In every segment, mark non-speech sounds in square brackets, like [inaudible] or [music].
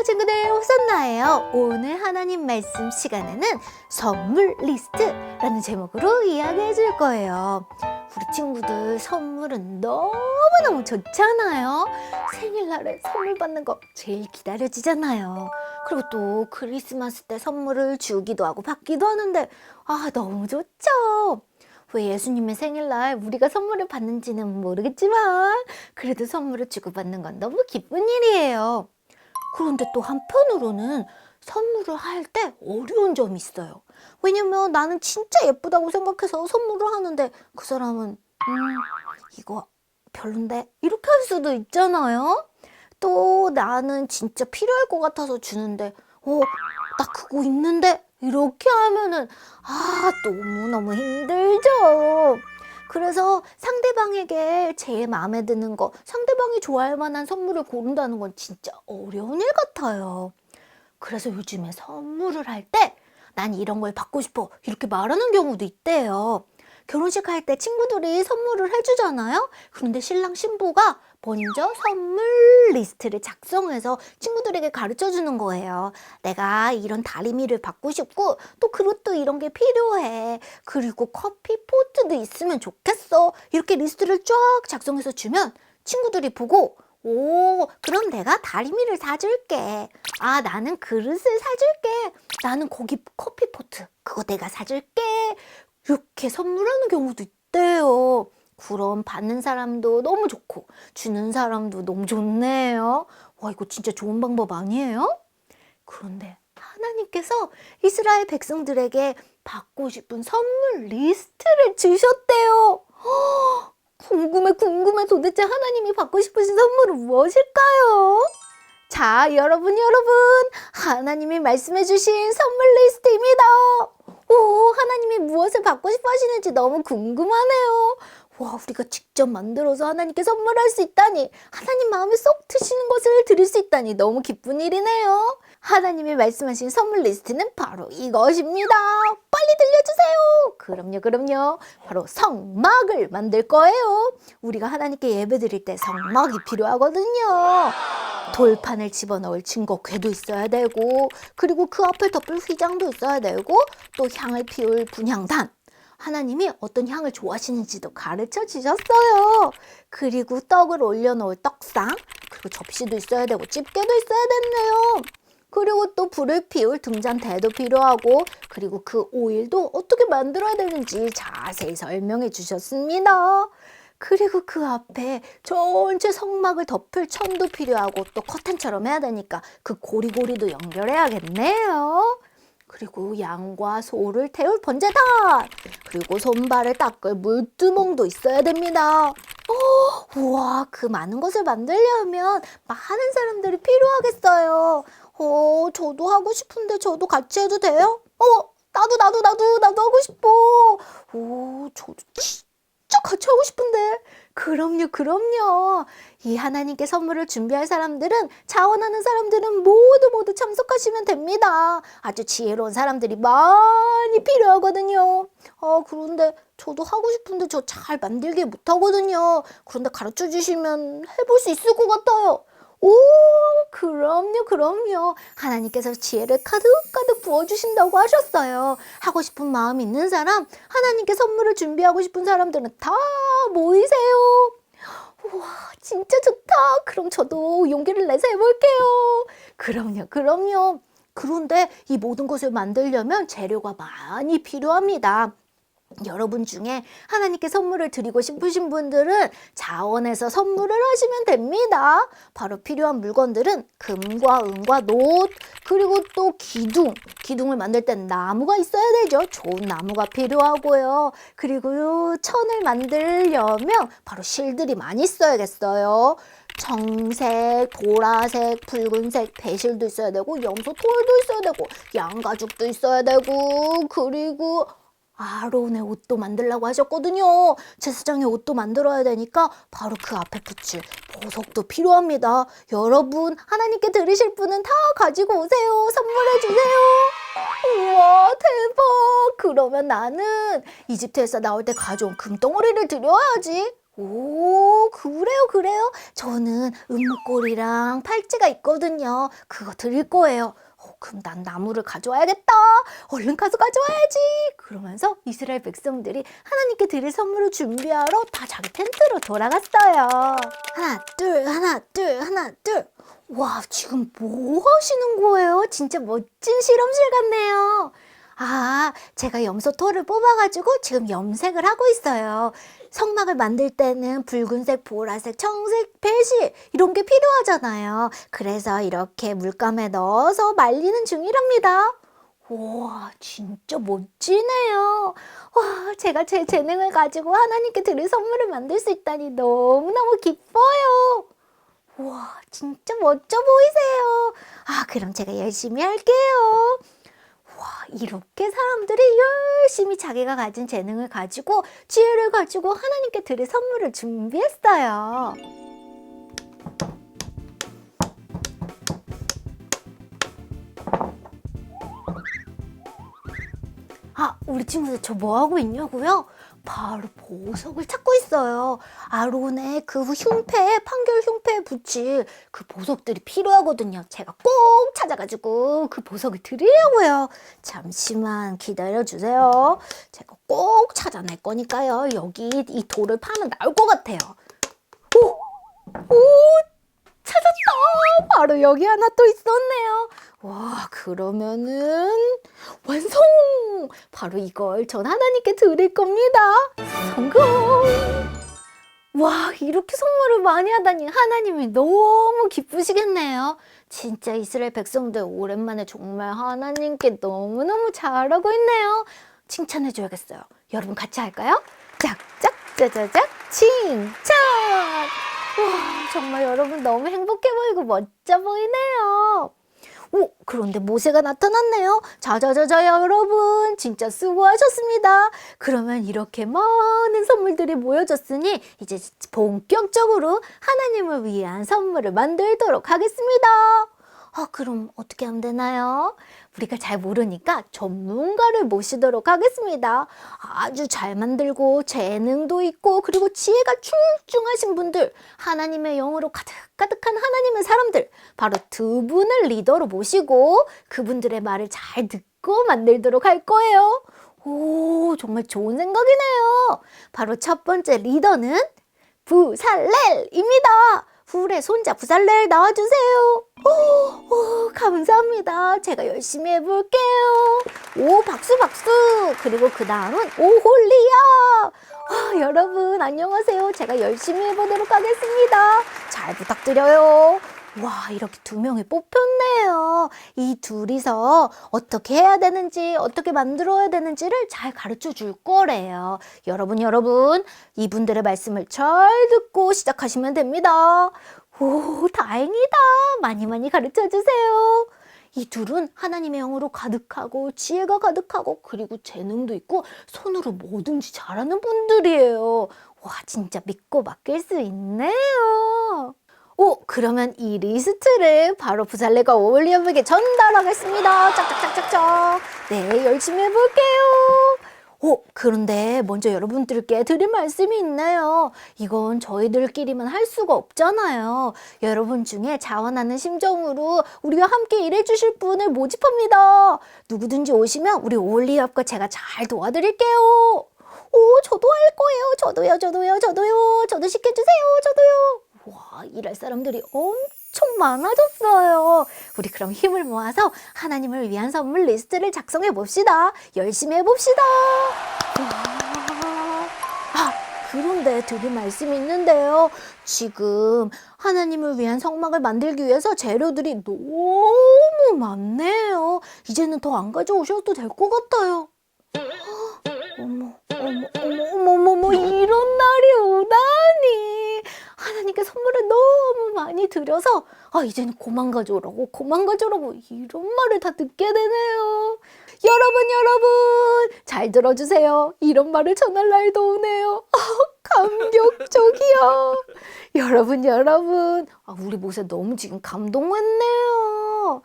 안녕하세요 친구들 호선나예요? 오늘 하나님 말씀 시간에는 선물 리스트라는 제목으로 이야기해 줄 거예요. 우리 친구들 선물은 너무너무 좋잖아요. 생일날에 선물 받는 거 제일 기다려지잖아요. 그리고 또 크리스마스 때 선물을 주기도 하고 받기도 하는데 아 너무 좋죠? 왜 예수님의 생일날 우리가 선물을 받는지는 모르겠지만 그래도 선물을 주고받는 건 너무 기쁜 일이에요. 그런데 또 한편으로는 선물을 할 때 어려운 점이 있어요. 왜냐면 나는 진짜 예쁘다고 생각해서 선물을 하는데 그 사람은 음 이거 별론데 이렇게 할 수도 있잖아요. 또 나는 진짜 필요할 것 같아서 주는데 어나 그거 있는데 이렇게 하면은 아 너무너무 힘들죠. 그래서 상대방에게 제일 마음에 드는 거, 상대방이 좋아할 만한 선물을 고른다는 건 진짜 어려운 일 같아요. 그래서 요즘에 선물을 할 때 난 이런 걸 받고 싶어 이렇게 말하는 경우도 있대요. 결혼식 할 때 친구들이 선물을 해주잖아요. 그런데 신랑 신부가 먼저 선물 리스트를 작성해서 친구들에게 가르쳐 주는 거예요. 내가 이런 다리미를 받고 싶고 또 그릇도 이런 게 필요해. 그리고 커피 포트도 있으면 좋겠어. 이렇게 리스트를 쫙 작성해서 주면 친구들이 보고 오, 그럼 내가 다리미를 사줄게. 아, 나는 그릇을 사줄게. 나는 거기 커피 포트. 그거 내가 사줄게. 이렇게 선물하는 경우도 있대요. 그럼 받는 사람도 너무 좋고, 주는 사람도 너무 좋네요. 와, 이거 진짜 좋은 방법 아니에요? 그런데 하나님께서 이스라엘 백성들에게 받고 싶은 선물 리스트를 주셨대요. 허, 궁금해, 궁금해. 도대체 하나님이 받고 싶으신 선물은 무엇일까요? 자, 여러분, 여러분. 하나님이 말씀해 주신 선물 리스트입니다. 오, 하나님이 무엇을 받고 싶어 하시는지 너무 궁금하네요. 와, 우리가 직접 만들어서 하나님께 선물할 수 있다니, 하나님 마음에 쏙 드시는 것을 드릴 수 있다니 너무 기쁜 일이네요. 하나님이 말씀하신 선물 리스트는 바로 이것입니다. 빨리 들려주세요. 그럼요, 그럼요. 바로 성막을 만들 거예요. 우리가 하나님께 예배 드릴 때 성막이 필요하거든요. 돌판을 집어넣을 증거 궤도 있어야 되고, 그리고 그 앞을 덮을 휘장도 있어야 되고, 또 향을 피울 분향단. 하나님이 어떤 향을 좋아하시는지도 가르쳐 주셨어요. 그리고 떡을 올려놓을 떡상, 그리고 접시도 있어야 되고, 집게도 있어야 됐네요. 그리고 또 불을 피울 등잔대도 필요하고, 그리고 그 오일도 어떻게 만들어야 되는지 자세히 설명해 주셨습니다. 그리고 그 앞에 전체 성막을 덮을 천도 필요하고 또 커튼처럼 해야 되니까 그 고리고리도 연결해야겠네요. 그리고 양과 소를 태울 번제단 그리고 손발을 닦을 물두멍도 있어야 됩니다. 어, 우와 그 많은 것을 만들려면 많은 사람들이 필요하겠어요. 어 저도 하고 싶은데 저도 같이 해도 돼요? 어 나도 나도 나도 나도 하고 싶어. 오 저도 진짜 같이 하고 싶은데. 그럼요, 그럼요. 이 하나님께 선물을 준비할 사람들은 자원하는 사람들은 모두 모두 참석하시면 됩니다. 아주 지혜로운 사람들이 많이 필요하거든요. 아, 그런데 저도 하고 싶은데 저 잘 만들기 못하거든요. 그런데 가르쳐 주시면 해볼 수 있을 것 같아요. 오, 그럼요, 그럼요. 하나님께서 지혜를 가득가득 부어주신다고 하셨어요. 하고 싶은 마음 있는 사람, 하나님께 선물을 준비하고 싶은 사람들은 다 모이세요. 우와, 진짜 좋다. 그럼 저도 용기를 내서 해볼게요. 그럼요, 그럼요. 그런데 이 모든 것을 만들려면 재료가 많이 필요합니다. 여러분 중에 하나님께 선물을 드리고 싶으신 분들은 자원에서 선물을 하시면 됩니다. 바로 필요한 물건들은 금과 은과 노 그리고 또 기둥. 기둥을 만들 땐 나무가 있어야 되죠. 좋은 나무가 필요하고요. 그리고 천을 만들려면 바로 실들이 많이 있어야겠어요. 청색, 보라색, 붉은색 배실도 있어야 되고 염소 톨도 있어야 되고 양가죽도 있어야 되고 그리고 아론의 옷도 만들라고 하셨거든요. 제사장의 옷도 만들어야 되니까 바로 그 앞에 붙일 보석도 필요합니다. 여러분, 하나님께 드리실 분은 다 가지고 오세요. 선물해 주세요. 우와, 대박. 그러면 나는 이집트에서 나올 때 가져온 금덩어리를 드려야지. 오, 그래요, 그래요? 저는 은목걸이랑 팔찌가 있거든요. 그거 드릴 거예요. 어, 그럼 난 나무를 가져와야겠다. 얼른 가서 가져와야지. 그러면서 이스라엘 백성들이 하나님께 드릴 선물을 준비하러 다 자기 텐트로 돌아갔어요. 하나, 둘, 하나, 둘, 하나, 둘. 와, 지금 뭐 하시는 거예요? 진짜 멋진 실험실 같네요. 아, 제가 염소 털을 뽑아가지고 지금 염색을 하고 있어요. 성막을 만들 때는 붉은색, 보라색, 청색, 배시 이런 게 필요하잖아요. 그래서 이렇게 물감에 넣어서 말리는 중이랍니다. 와, 진짜 멋지네요. 와, 제가 제 재능을 가지고 하나님께 드릴 선물을 만들 수 있다니 너무너무 기뻐요. 와, 진짜 멋져 보이세요. 아, 그럼 제가 열심히 할게요. 와, 이렇게 사람들이 열심히 자기가 가진 재능을 가지고 지혜를 가지고 하나님께 드릴 선물을 준비했어요. 아, 우리 친구들 저 뭐 하고 있냐고요? 바로 보석을 찾고 있어요. 아론의 그 흉패에 판결 흉패에 붙일 그 보석들이 필요하거든요. 제가 꼭 찾아가지고 그 보석을 드리려고요. 잠시만 기다려 주세요. 제가 꼭 찾아낼 거니까요. 여기 이 돌을 파면 나올 것 같아요. 오, 오, 찾았다. 바로 여기 하나 또 있었네요. 와, 그러면은 완성! 바로 이걸 전 하나님께 드릴 겁니다. 성공! 와, 이렇게 선물을 많이 하다니 하나님이 너무 기쁘시겠네요. 진짜 이스라엘 백성들 오랜만에 정말 하나님께 너무너무 잘하고 있네요. 칭찬해줘야겠어요. 여러분 같이 할까요? 짝짝, 짜자작, 칭찬! 와, 정말 여러분 너무 행복해 보이고 멋져 보이네요. 오, 그런데 모세가 나타났네요. 자자자자 여러분, 진짜 수고하셨습니다. 그러면 이렇게 많은 선물들이 모여졌으니 이제 본격적으로 하나님을 위한 선물을 만들도록 하겠습니다. 아, 그럼 어떻게 하면 되나요? 우리가 잘 모르니까 전문가를 모시도록 하겠습니다. 아주 잘 만들고 재능도 있고 그리고 지혜가 출중하신 분들, 하나님의 영으로 가득가득한 하나님의 사람들, 바로 두 분을 리더로 모시고 그분들의 말을 잘 듣고 만들도록 할 거예요. 오, 정말 좋은 생각이네요. 바로 첫 번째 리더는 부살렐입니다. 후레 손자 부살렐 나와주세요. 오, 오, 감사합니다. 제가 열심히 해볼게요. 오, 박수, 박수. 그리고 그 다음은 오홀리야. 아, 여러분, 안녕하세요. 제가 열심히 해보도록 하겠습니다. 잘 부탁드려요. 와, 이렇게 두 명이 뽑혔네요. 이 둘이서 어떻게 해야 되는지, 어떻게 만들어야 되는지를 잘 가르쳐 줄 거래요. 여러분, 여러분, 이분들의 말씀을 잘 듣고 시작하시면 됩니다. 오, 다행이다. 많이 많이 가르쳐 주세요. 이 둘은 하나님의 영으로 가득하고 지혜가 가득하고 그리고 재능도 있고 손으로 뭐든지 잘하는 분들이에요. 와, 진짜 믿고 맡길 수 있네요. 오, 그러면 이 리스트를 바로 부살레가 올리엄에게 전달하겠습니다. 짝짝짝짝짝. 네, 열심히 해볼게요. 오, 그런데 먼저 여러분들께 드릴 말씀이 있네요. 이건 저희들끼리만 할 수가 없잖아요. 여러분 중에 자원하는 심정으로 우리와 함께 일해주실 분을 모집합니다. 누구든지 오시면 우리 올리업과 제가 잘 도와드릴게요. 오, 저도 할 거예요. 저도요, 저도요, 저도요. 저도 시켜주세요. 저도요. 와, 일할 사람들이 엄청 많아졌어요. 우리 그럼 힘을 모아서 하나님을 위한 선물 리스트를 작성해 봅시다. 열심히 해 봅시다. 와. 아, 그런데 드릴 말씀이 있는데요. 지금 하나님을 위한 성막을 만들기 위해서 재료들이 너무 많네요. 이제는 더 안 가져오셔도 될 것 같아요. [gasps] 어머, 어머, 어머, 어머, 어머, 이런. 하나님께 선물을 너무 많이 드려서, 아, 이제는 고만 가져오라고, 고만 가져오라고, 이런 말을 다 듣게 되네요. 여러분, 여러분, 잘 들어주세요. 이런 말을 전할 날도 오네요. 아, 감격적이야. 여러분, 여러분. 아, 우리 모세 너무 지금 감동했네요.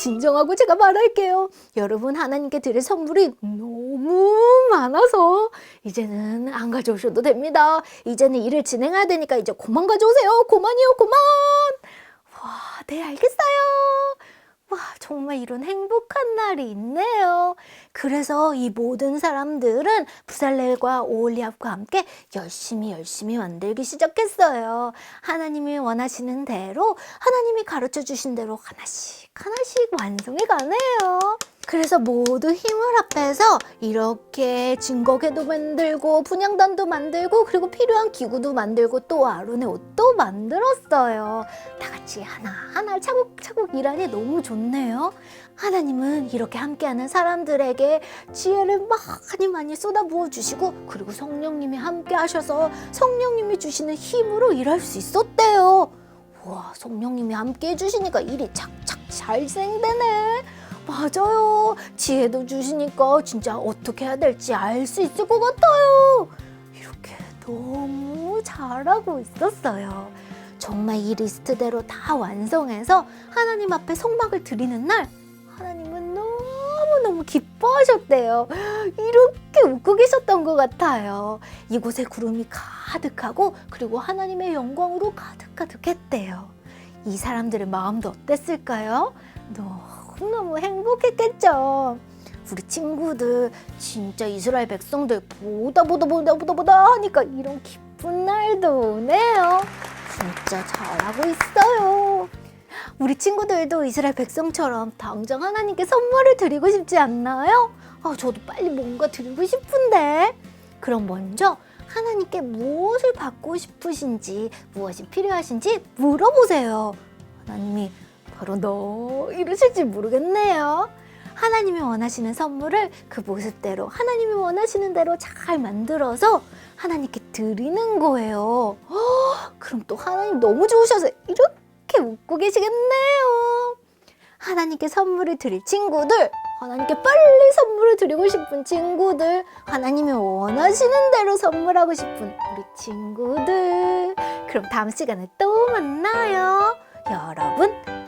아, 진정하고 제가 말할게요. 여러분 하나님께 드릴 선물이 너무 많아서 이제는 안 가져오셔도 됩니다. 이제는 일을 진행해야 되니까 이제 그만 가져오세요. 그만이요, 그만. 와, 네, 알겠어요. 와, 정말 이런 행복한 날이 있네요. 그래서 이 모든 사람들은 부살렐과 오올리압과 함께 열심히 열심히 만들기 시작했어요. 하나님이 원하시는 대로 하나님이 가르쳐 주신 대로 하나씩 하나씩 완성해 가네요. 그래서 모두 힘을 합해서 이렇게 증거궤도 만들고 분양단도 만들고 그리고 필요한 기구도 만들고 또 아론의 옷도 만들었어요. 다 같이 하나하나 차곡차곡 일하니 너무 좋네요. 하나님은 이렇게 함께하는 사람들에게 지혜를 많이 많이 쏟아부어 주시고 그리고 성령님이 함께 하셔서 성령님이 주시는 힘으로 일할 수 있었대요. 와 성령님이 함께 해주시니까 일이 착착 잘 진행되네. 맞아요. 지혜도 주시니까 진짜 어떻게 해야 될지 알 수 있을 것 같아요. 이렇게 너무 잘하고 있었어요. 정말 이 리스트대로 다 완성해서 하나님 앞에 성막을 드리는 날 하나님은 너무너무 기뻐하셨대요. 이렇게 웃고 계셨던 것 같아요. 이곳에 구름이 가득하고 그리고 하나님의 영광으로 가득가득했대요. 이 사람들의 마음도 어땠을까요? 너무너무 행복했겠죠. 우리 친구들 진짜 이스라엘 백성들 보다 보다 보다 보다 보다 하니까 이런 기쁜 날도 오네요. 진짜 잘하고 있어요. 우리 친구들도 이스라엘 백성처럼 당장 하나님께 선물을 드리고 싶지 않나요? 아, 저도 빨리 뭔가 드리고 싶은데. 그럼 먼저 하나님께 무엇을 받고 싶으신지, 무엇이 필요하신지 물어보세요. 하나님이 바로 너 이러실지 모르겠네요. 하나님이 원하시는 선물을 그 모습대로 하나님이 원하시는 대로 잘 만들어서 하나님께 드리는 거예요. 허, 그럼 또 하나님 너무 좋으셔서 이렇게 웃고 계시겠네요. 하나님께 선물을 드릴 친구들, 하나님께 빨리 선물을 드리고 싶은 친구들, 하나님이 원하시는 대로 선물하고 싶은 우리 친구들. 그럼 다음 시간에 또 만나요. 여러분,